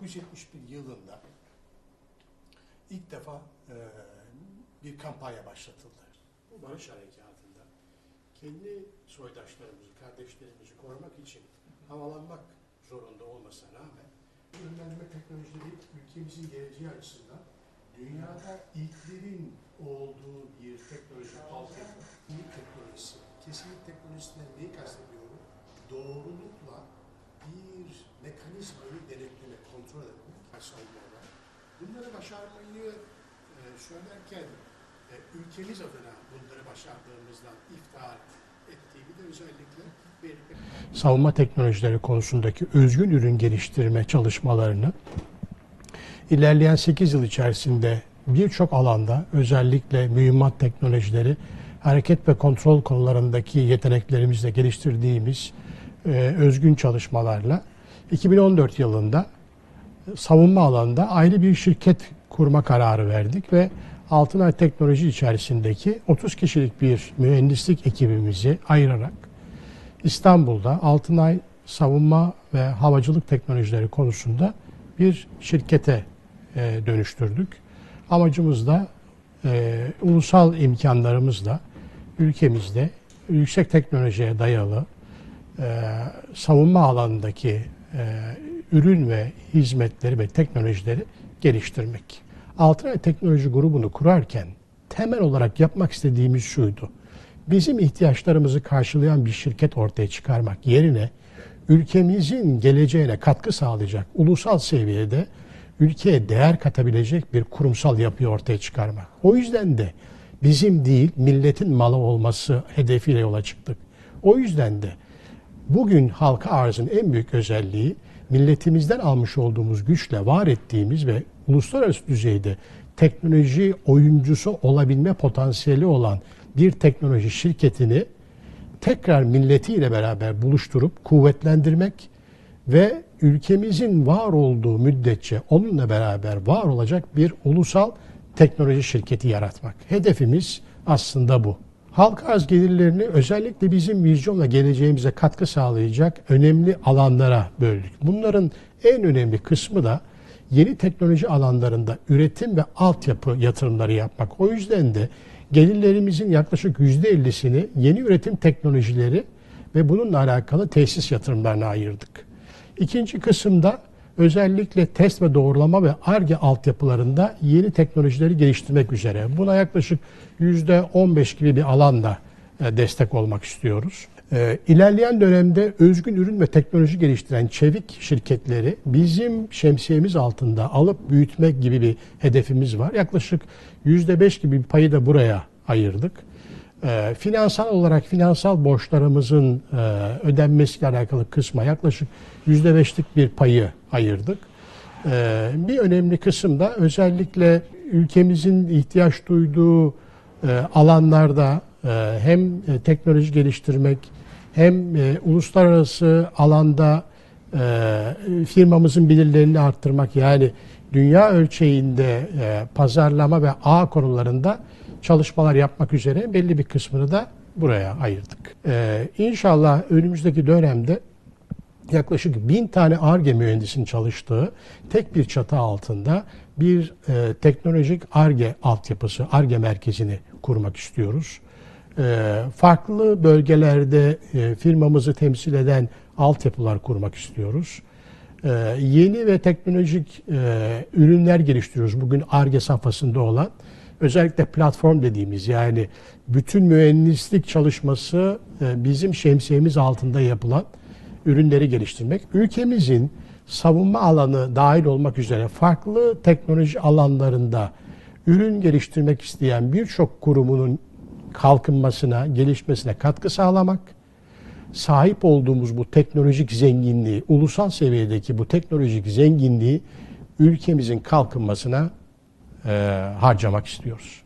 1971 yılında ilk defa e, bir kampanya başlatıldı. Bu barış harekatında kendi soydaşlarımızı, kardeşlerimizi korumak için havalanmak zorunda olmasına rağmen yönlendirme teknolojileri ülkemizin geleceği açısından dünyada ilklerin olduğu bir teknoloji altyapı, teknolojisi. Kesinlik teknolojisinden neyi kastediyorum? Doğrulukla bir mekanizmayı denetlemek, kontrol etmek, savunma olarak. Bunları başarmayı e, söylerken e, ülkemiz adına bunları başardığımızdan iftihar ettiğimi özellikle savunma teknolojileri konusundaki özgün ürün geliştirme çalışmalarını ilerleyen 8 yıl içerisinde birçok alanda özellikle mühimmat teknolojileri, hareket ve kontrol konularındaki yeteneklerimizle geliştirdiğimiz e, özgün çalışmalarla 2014 yılında savunma alanında ayrı bir şirket kurma kararı verdik ve Altınay Teknoloji içerisindeki 30 kişilik bir mühendislik ekibimizi ayırarak İstanbul'da Altınay savunma ve havacılık teknolojileri konusunda bir şirkete e, dönüştürdük. Amacımız da e, ulusal imkanlarımızla ülkemizde yüksek teknolojiye dayalı e, savunma alanındaki e, ürün ve hizmetleri ve teknolojileri geliştirmek. Altınay Teknoloji grubunu kurarken temel olarak yapmak istediğimiz şuydu. Bizim ihtiyaçlarımızı karşılayan bir şirket ortaya çıkarmak yerine ülkemizin geleceğine katkı sağlayacak ulusal seviyede ülkeye değer katabilecek bir kurumsal yapıyı ortaya çıkarmak. O yüzden de bizim değil milletin malı olması hedefiyle yola çıktık. O yüzden de bugün halka arzın en büyük özelliği milletimizden almış olduğumuz güçle var ettiğimiz ve uluslararası düzeyde teknoloji oyuncusu olabilme potansiyeli olan bir teknoloji şirketini tekrar milletiyle beraber buluşturup kuvvetlendirmek ve ülkemizin var olduğu müddetçe onunla beraber var olacak bir ulusal teknoloji şirketi yaratmak. Hedefimiz aslında bu. Halk arz gelirlerini özellikle bizim vizyonla geleceğimize katkı sağlayacak önemli alanlara böldük. Bunların en önemli kısmı da yeni teknoloji alanlarında üretim ve altyapı yatırımları yapmak. O yüzden de gelirlerimizin yaklaşık %50'sini yeni üretim teknolojileri ve bununla alakalı tesis yatırımlarına ayırdık. İkinci kısımda özellikle test ve doğrulama ve ARGE altyapılarında yeni teknolojileri geliştirmek üzere. Buna yaklaşık %15 gibi bir alanda e, destek olmak istiyoruz. E, İlerleyen dönemde özgün ürün ve teknoloji geliştiren çevik şirketleri bizim şemsiyemiz altında alıp büyütmek gibi bir hedefimiz var. Yaklaşık %5 gibi bir payı da buraya ayırdık. E, finansal olarak finansal borçlarımızın e, ödenmesiyle alakalı kısma yaklaşık %5'lik bir payı ayırdık. E, bir önemli kısım da özellikle ülkemizin ihtiyaç duyduğu e, alanlarda e, hem e, teknoloji geliştirmek hem e, uluslararası alanda e, firmamızın belirlerini arttırmak yani dünya ölçeğinde e, pazarlama ve ağ konularında çalışmalar yapmak üzere belli bir kısmını da buraya ayırdık. E, inşallah önümüzdeki dönemde yaklaşık bin tane ARGE mühendisinin çalıştığı tek bir çatı altında bir e, teknolojik ARGE altyapısı, ARGE merkezini kurmak istiyoruz. E, farklı bölgelerde e, firmamızı temsil eden altyapılar kurmak istiyoruz. E, yeni ve teknolojik e, ürünler geliştiriyoruz. Bugün ARGE safhasında olan özellikle platform dediğimiz yani bütün mühendislik çalışması e, bizim şemsiyemiz altında yapılan ürünleri geliştirmek. Ülkemizin savunma alanı dahil olmak üzere farklı teknoloji alanlarında ürün geliştirmek isteyen birçok kurumunun kalkınmasına, gelişmesine katkı sağlamak, sahip olduğumuz bu teknolojik zenginliği, ulusal seviyedeki bu teknolojik zenginliği ülkemizin kalkınmasına e, harcamak istiyoruz.